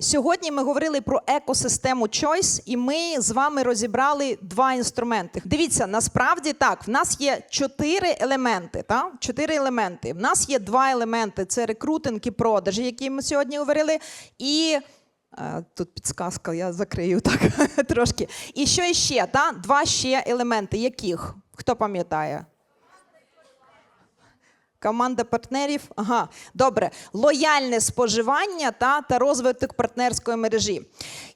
Сьогодні ми говорили про екосистему Choice, і ми з вами розібрали два інструменти. Дивіться, насправді так, в нас є чотири елементи. Та? Чотири елементи. В нас є два елементи: це рекрутинг і продажі, які ми сьогодні говорили. І е, тут підсказка, я закрию так трошки. І що іще? Та? Два ще елементи. Яких? Хто пам'ятає? Команда партнерів. Ага, добре. Лояльне споживання та, та розвиток партнерської мережі.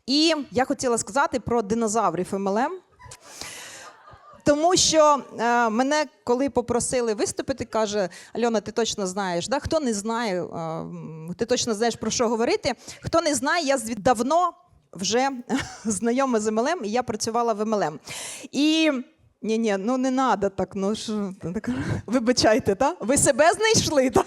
І я хотіла сказати про динозаврів MLM. Тому що е, мене, коли попросили виступити, каже Альона, ти точно знаєш. Да? Хто не знає, е, ти точно знаєш про що говорити. Хто не знає, я давно вже знайома з MLM, і я працювала в MLM. І ні, ні, ну не треба так. Ну що так, вибачайте, та? Ви себе знайшли? Та?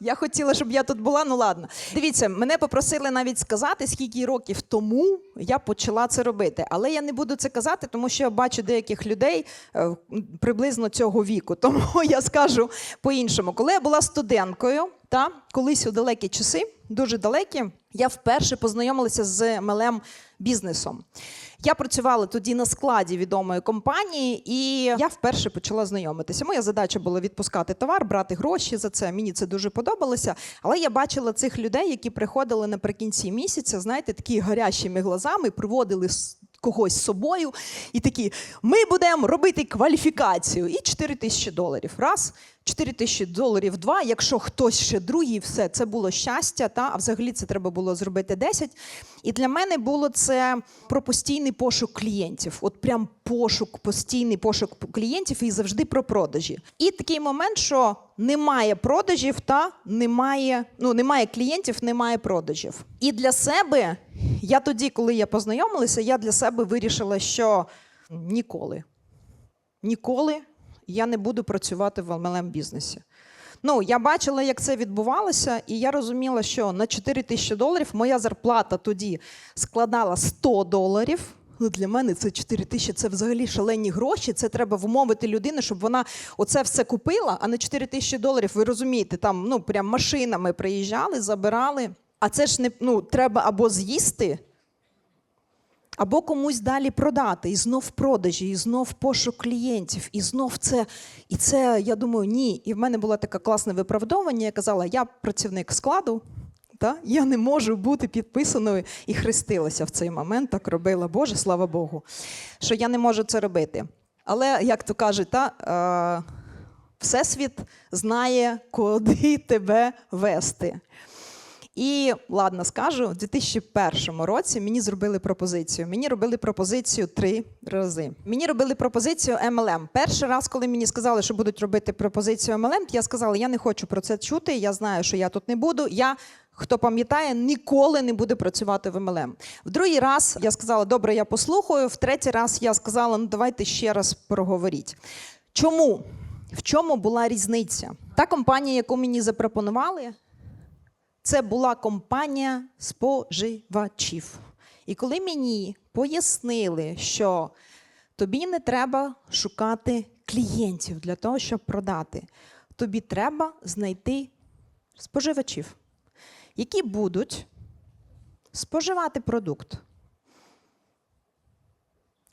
Я хотіла, щоб я тут була, ну ладно. Дивіться, мене попросили навіть сказати, скільки років тому я почала це робити. Але я не буду це казати, тому що я бачу деяких людей е, приблизно цього віку. Тому я скажу по-іншому. Коли я була студенткою, та колись у далекі часи, дуже далекі, я вперше познайомилася з MLM бізнесом. Я працювала тоді на складі відомої компанії, і я вперше почала знайомитися. Моя задача була відпускати товар, брати гроші за це. Мені це дуже подобалося. Але я бачила цих людей, які приходили наприкінці місяця, знаєте, такі гарячими глазами, приводили когось з собою і такі: ми будемо робити кваліфікацію. І 4 тисячі доларів. Раз. 4 тисячі доларів два. Якщо хтось ще другий, все це було щастя. Та а взагалі це треба було зробити 10. І для мене було це про постійний пошук клієнтів. От прям пошук, постійний пошук клієнтів і завжди про продажі. І такий момент, що немає продажів, та немає, ну немає клієнтів, немає продажів. І для себе я тоді, коли я познайомилася, я для себе вирішила, що ніколи, ніколи я не буду працювати в MLM бізнесі. Ну, я бачила, як це відбувалося, і я розуміла, що на 4 тисячі доларів моя зарплата тоді складала 100 доларів. Ну, для мене це 4 тисячі, це взагалі шалені гроші. Це треба вмовити людину, щоб вона оце все купила. А на 4 тисячі доларів, ви розумієте, там ну прям машинами приїжджали, забирали. А це ж не ну, треба або з'їсти, або комусь далі продати, і знов продажі, і знов пошук клієнтів, і знов це. І це, я думаю, ні. І в мене було таке класне виправдовування. Я казала, я працівник складу, та? я не можу бути підписаною і хрестилася в цей момент, так робила, Боже, слава Богу, що я не можу це робити. Але, як то кажуть, та, е, Всесвіт знає, куди тебе вести. І ладно, скажу, в 2001 році мені зробили пропозицію. Мені робили пропозицію три рази. Мені робили пропозицію MLM. Перший раз, коли мені сказали, що будуть робити пропозицію MLM, я сказала, я не хочу про це чути. Я знаю, що я тут не буду. Я Хто пам'ятає, ніколи не буде працювати в MLM. В другий раз я сказала, добре, я послухаю. В третій раз я сказала, ну давайте ще раз проговоріть. Чому? В чому була різниця? Та компанія, яку мені запропонували, це була компанія споживачів. І коли мені пояснили, що тобі не треба шукати клієнтів для того, щоб продати, тобі треба знайти споживачів, які будуть споживати продукт.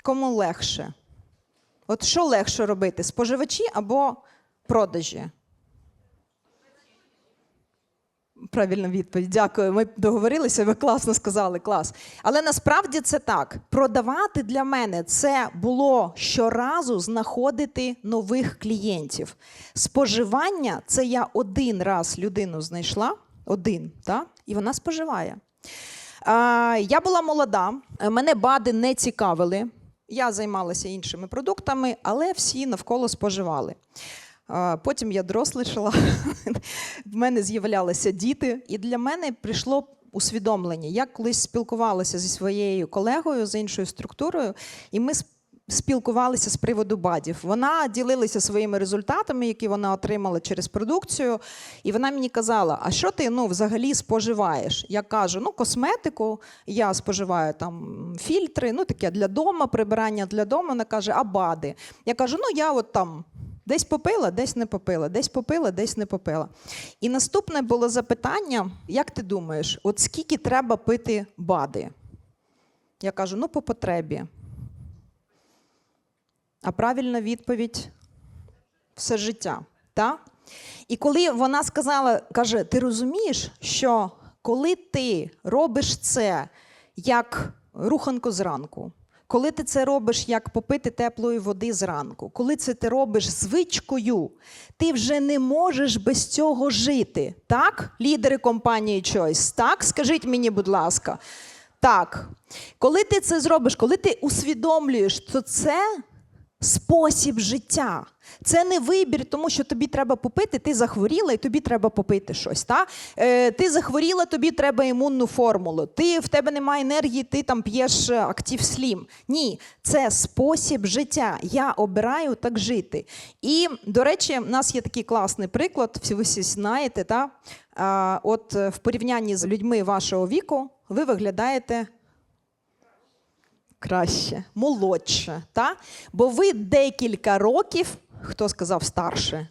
Кому легше? От що легше робити? Споживачі або продажі? Правильна відповідь. Дякую. Ми договорилися, ви класно сказали, клас. Але насправді це так. Продавати для мене це було щоразу знаходити нових клієнтів. Споживання це я один раз людину знайшла, один, та? і вона споживає. А, я була молода, мене бади не цікавили. Я займалася іншими продуктами, але всі навколо споживали. Потім я дорослішала, в мене з'являлися діти, і для мене прийшло усвідомлення. Я колись спілкувалася зі своєю колегою з іншою структурою, і ми спілкувалися з приводу бадів. Вона ділилася своїми результатами, які вона отримала через продукцію. І вона мені казала: а що ти ну, взагалі споживаєш? Я кажу, ну, косметику, я споживаю там фільтри, ну таке для дому, прибирання для дому. Вона каже, а бади. Я кажу, ну я от там Десь попила, десь не попила, десь попила, десь не попила. І наступне було запитання: як ти думаєш, от скільки треба пити бади? Я кажу: ну, по потребі. А правильна відповідь все життя. Та? І коли вона сказала, каже: ти розумієш, що коли ти робиш це як руханку зранку, коли ти це робиш як попити теплої води зранку, коли це ти робиш звичкою, ти вже не можеш без цього жити. Так, лідери компанії Choice? Так, скажіть мені, будь ласка. Так, коли ти це зробиш, коли ти усвідомлюєш, то це спосіб життя. Це не вибір, тому що тобі треба попити, ти захворіла і тобі треба попити щось. Та? Е, ти захворіла, тобі треба імунну формулу. Ти в тебе немає енергії, ти там п'єш е, актив слім. Ні, це спосіб життя. Я обираю так жити. І, до речі, в нас є такий класний приклад, всі ви всі знаєте. Та? А, от е, в порівнянні з людьми вашого віку ви виглядаєте краще, молодше. Та? Бо ви декілька років, хто сказав старше,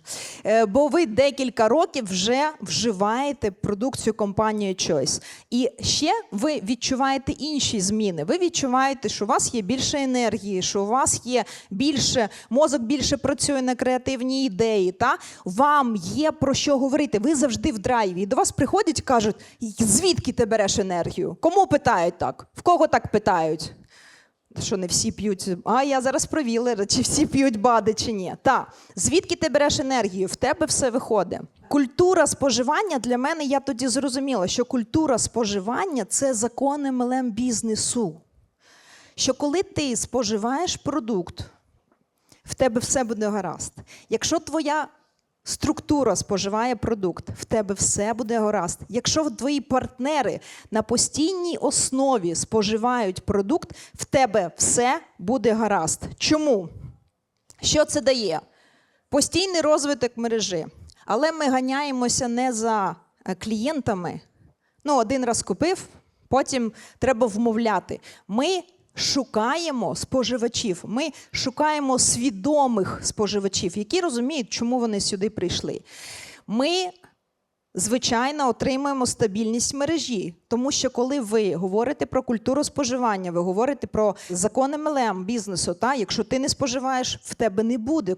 Е, бо ви декілька років вже вживаєте продукцію компанії Choice. І ще ви відчуваєте інші зміни. Ви відчуваєте, що у вас є більше енергії, що у вас є більше, мозок більше працює на креативні ідеї. Та? Вам є про що говорити. Ви завжди в драйві. І до вас приходять і кажуть, звідки ти береш енергію? Кому питають так? В кого так питають? Що не всі п'ють, а я зараз провірила, чи всі п'ють бади, чи ні. Та звідки ти береш енергію? В тебе все виходить. Культура споживання для мене я тоді зрозуміла, що культура споживання це закон MLM бізнесу. Що коли ти споживаєш продукт, в тебе все буде гаразд. Якщо твоя структура споживає продукт, в тебе все буде гаразд. Якщо твої партнери на постійній основі споживають продукт, в тебе все буде гаразд. Чому? Що це дає? Постійний розвиток мережі. Але ми ганяємося не за е, клієнтами. Ну, один раз купив, потім треба вмовляти. Ми шукаємо споживачів, ми шукаємо свідомих споживачів, які розуміють, чому вони сюди прийшли. Ми звичайно, отримуємо стабільність мережі. Тому що коли ви говорите про культуру споживання, ви говорите про закон МЛМ бізнесу, та якщо ти не споживаєш, в тебе не буде е,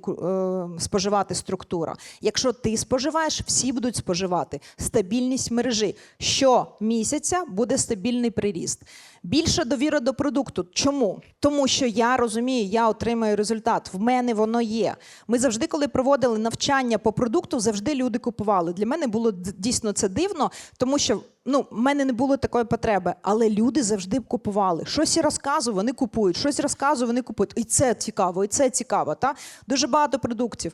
споживати структура. Якщо ти споживаєш, всі будуть споживати. Стабільність мережі. Щомісяця буде стабільний приріст. Більша довіра до продукту. Чому? Тому що я розумію, я отримаю результат. В мене воно є. Ми завжди, коли проводили навчання по продукту, завжди люди купували. Для мене було дійсно це дивно, тому що ну, в мене не було такої потреби, але люди завжди купували. Щось я розказую, вони купують, щось розказую, вони купують. І це цікаво, і це цікаво. Та? Дуже багато продуктів.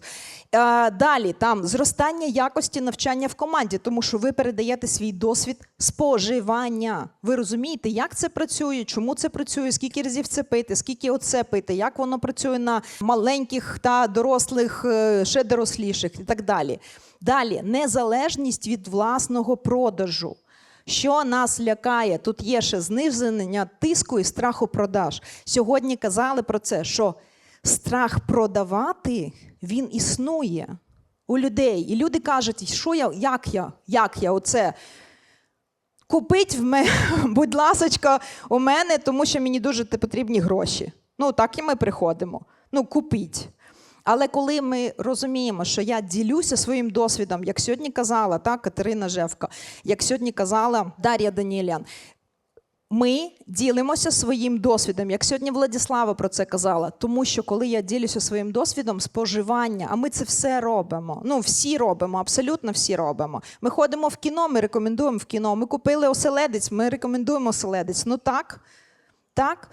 Е, далі там зростання якості навчання в команді, тому що ви передаєте свій досвід споживання. Ви розумієте, як це працює, чому це працює, скільки разів це пити, скільки оце пити, як воно працює на маленьких та дорослих, е, ще доросліших і так далі. Далі незалежність від власного продажу. Що нас лякає? Тут є ще зниження тиску і страху продаж. Сьогодні казали про це, що страх продавати він існує у людей. І люди кажуть, що я, як я, як я оце. Купить в мене, будь ласочка, у мене, тому що мені дуже потрібні гроші. Ну, так і ми приходимо. Ну, купіть. Але коли ми розуміємо, що я ділюся своїм досвідом, як сьогодні казала та, Катерина Жевка, як сьогодні казала Дар'я Даніелян, ми ділимося своїм досвідом, як сьогодні Владислава про це казала. Тому що коли я ділюся своїм досвідом споживання, а ми це все робимо. Ну, всі робимо, абсолютно всі робимо. Ми ходимо в кіно, ми рекомендуємо в кіно. Ми купили оселедець, ми рекомендуємо оселедець. Ну так. Так.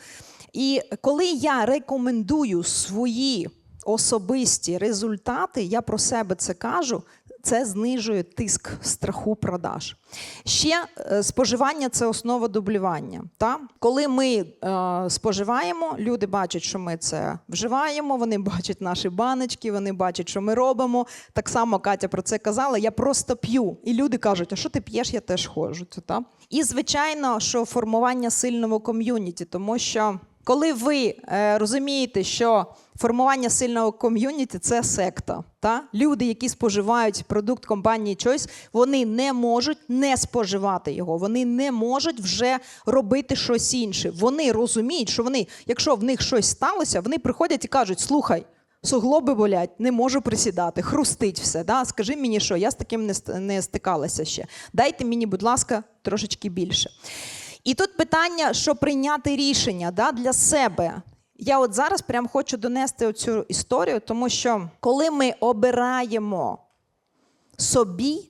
І коли я рекомендую свої особисті результати, я про себе це кажу. Це знижує тиск страху продаж. Ще е, споживання це основа дублювання. Та? Коли ми е, споживаємо, люди бачать, що ми це вживаємо, вони бачать наші баночки, вони бачать, що ми робимо. Так само Катя про це казала: я просто п'ю. І люди кажуть, а що ти п'єш, я теж ходжу. Та? І, звичайно, що формування сильного ком'юніті, тому що коли ви е, розумієте, що формування сильного ком'юніті це секта. Та? Люди, які споживають продукт компанії Choice, вони не можуть не споживати його. Вони не можуть вже робити щось інше. Вони розуміють, що вони, якщо в них щось сталося, вони приходять і кажуть: слухай. Суглоби болять, не можу присідати, хрустить все. Да? Скажи мені, що я з таким не, стикалася ще. Дайте мені, будь ласка, трошечки більше. І тут питання, що прийняти рішення да, для себе. Я от зараз прям хочу донести цю історію, тому що коли ми обираємо собі,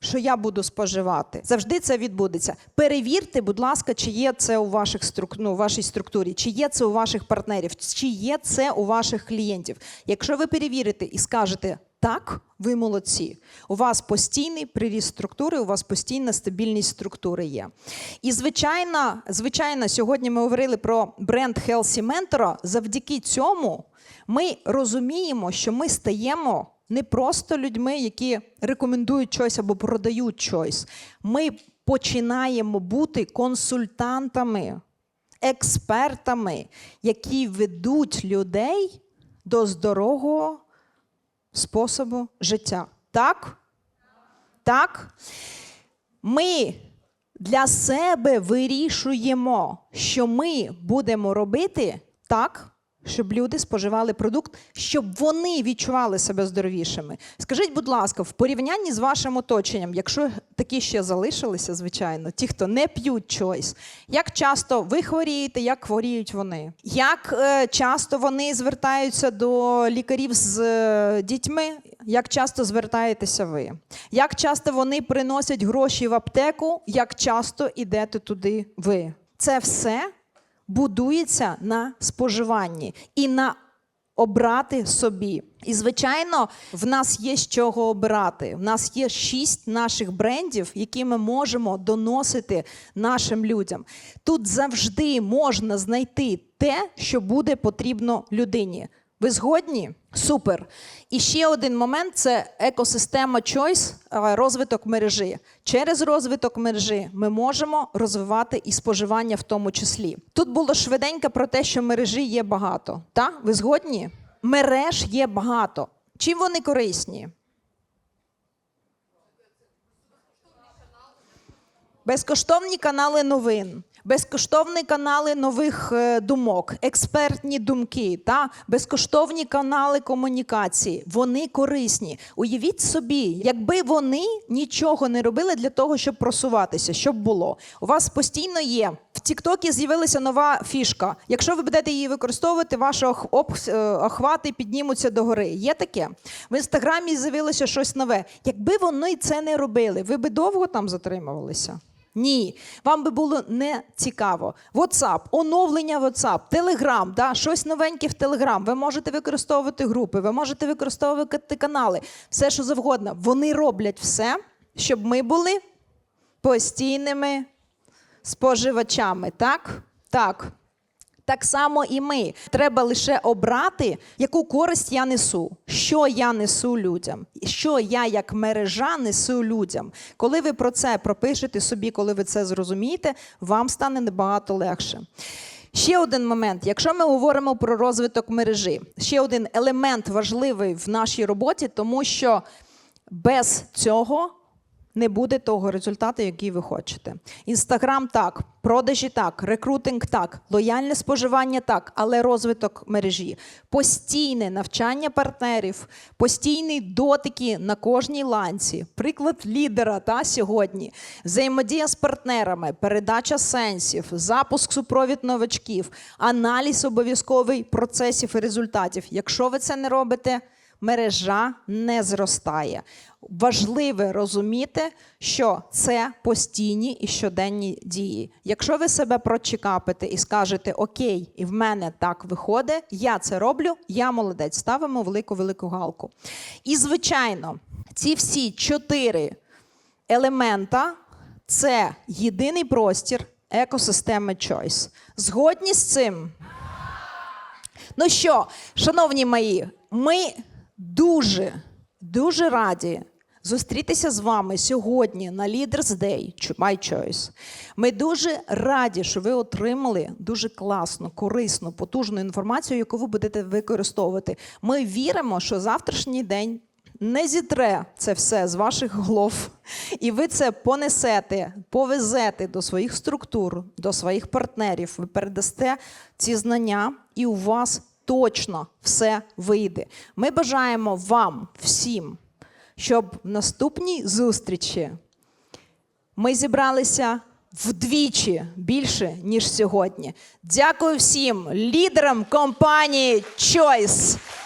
що я буду споживати, завжди це відбудеться. Перевірте, будь ласка, чи є це у ваших струк... ну, у вашій структурі, чи є це у ваших партнерів, чи є це у ваших клієнтів. Якщо ви перевірите і скажете так, ви молодці. У вас постійний приріст структури, у вас постійна стабільність структури є. І звичайно, звичайно, сьогодні ми говорили про бренд Healthy Mentor. Завдяки цьому ми розуміємо, що ми стаємо не просто людьми, які рекомендують щось або продають щось. Ми починаємо бути консультантами, експертами, які ведуть людей до здорового способу життя. Так? Так? Ми для себе вирішуємо, що ми будемо робити так, щоб люди споживали продукт, щоб вони відчували себе здоровішими. Скажіть, будь ласка, в порівнянні з вашим оточенням, якщо такі ще залишилися, звичайно, ті, хто не п'ють щось, як часто ви хворієте, як хворіють вони? Як е, часто вони звертаються до лікарів з е, дітьми? Як часто звертаєтеся ви? Як часто вони приносять гроші в аптеку? Як часто йдете туди ви? Це все будується на споживанні і на обрати собі. І, звичайно, в нас є з чого обирати. В нас є шість наших брендів, які ми можемо доносити нашим людям. Тут завжди можна знайти те, що буде потрібно людині. Ви згодні? Супер. І ще один момент це екосистема Choice, е, розвиток мережі. Через розвиток мережі ми можемо розвивати і споживання в тому числі. Тут було швиденько про те, що мережі є багато. Та? Ви згодні? Мереж є багато. Чим вони корисні? Безкоштовні канали новин, безкоштовні канали нових е, думок, експертні думки, та безкоштовні канали комунікації. Вони корисні. Уявіть собі, якби вони нічого не робили для того, щоб просуватися, щоб було. У вас постійно є. В Тіктокі з'явилася нова фішка. Якщо ви будете її використовувати, ваші е, охвати піднімуться догори. Є таке. В інстаграмі з'явилося щось нове. Якби вони це не робили, ви би довго там затримувалися? Ні, вам би було не цікаво. WhatsApp, оновлення WhatsApp, Telegram, да, щось новеньке в Telegram. Ви можете використовувати групи, ви можете використовувати канали, все що завгодно. Вони роблять все, щоб ми були постійними споживачами. Так? Так. Так само і ми. Треба лише обрати, яку користь я несу, що я несу людям, що я як мережа несу людям. Коли ви про це пропишете собі, коли ви це зрозумієте, вам стане набагато легше. Ще один момент, якщо ми говоримо про розвиток мережі, ще один елемент важливий в нашій роботі, тому що без цього не буде того результату, який ви хочете. Інстаграм так, продажі так, рекрутинг так, лояльне споживання так, але розвиток мережі, постійне навчання партнерів, постійні дотики на кожній ланці, приклад лідера та сьогодні, взаємодія з партнерами, передача сенсів, запуск супровід новачків, аналіз обов'язковий процесів і результатів. Якщо ви це не робите, мережа не зростає. Важливо розуміти, що це постійні і щоденні дії. Якщо ви себе прочекапите і скажете Окей, і в мене так виходить, я це роблю, я молодець. Ставимо велику велику галку. І звичайно, ці всі чотири елемента це єдиний простір екосистеми Choice. Згодні з цим? Ну що, шановні мої, ми дуже, дуже раді зустрітися з вами сьогодні на Leaders Day My Choice. Ми дуже раді, що ви отримали дуже класну, корисну, потужну інформацію, яку ви будете використовувати. Ми віримо, що завтрашній день не зітре це все з ваших голов, і ви це понесете, повезете до своїх структур, до своїх партнерів. Ви передасте ці знання, і у вас точно все вийде. Ми бажаємо вам всім, щоб в наступній зустрічі ми зібралися вдвічі більше, ніж сьогодні. Дякую всім лідерам компанії Choice.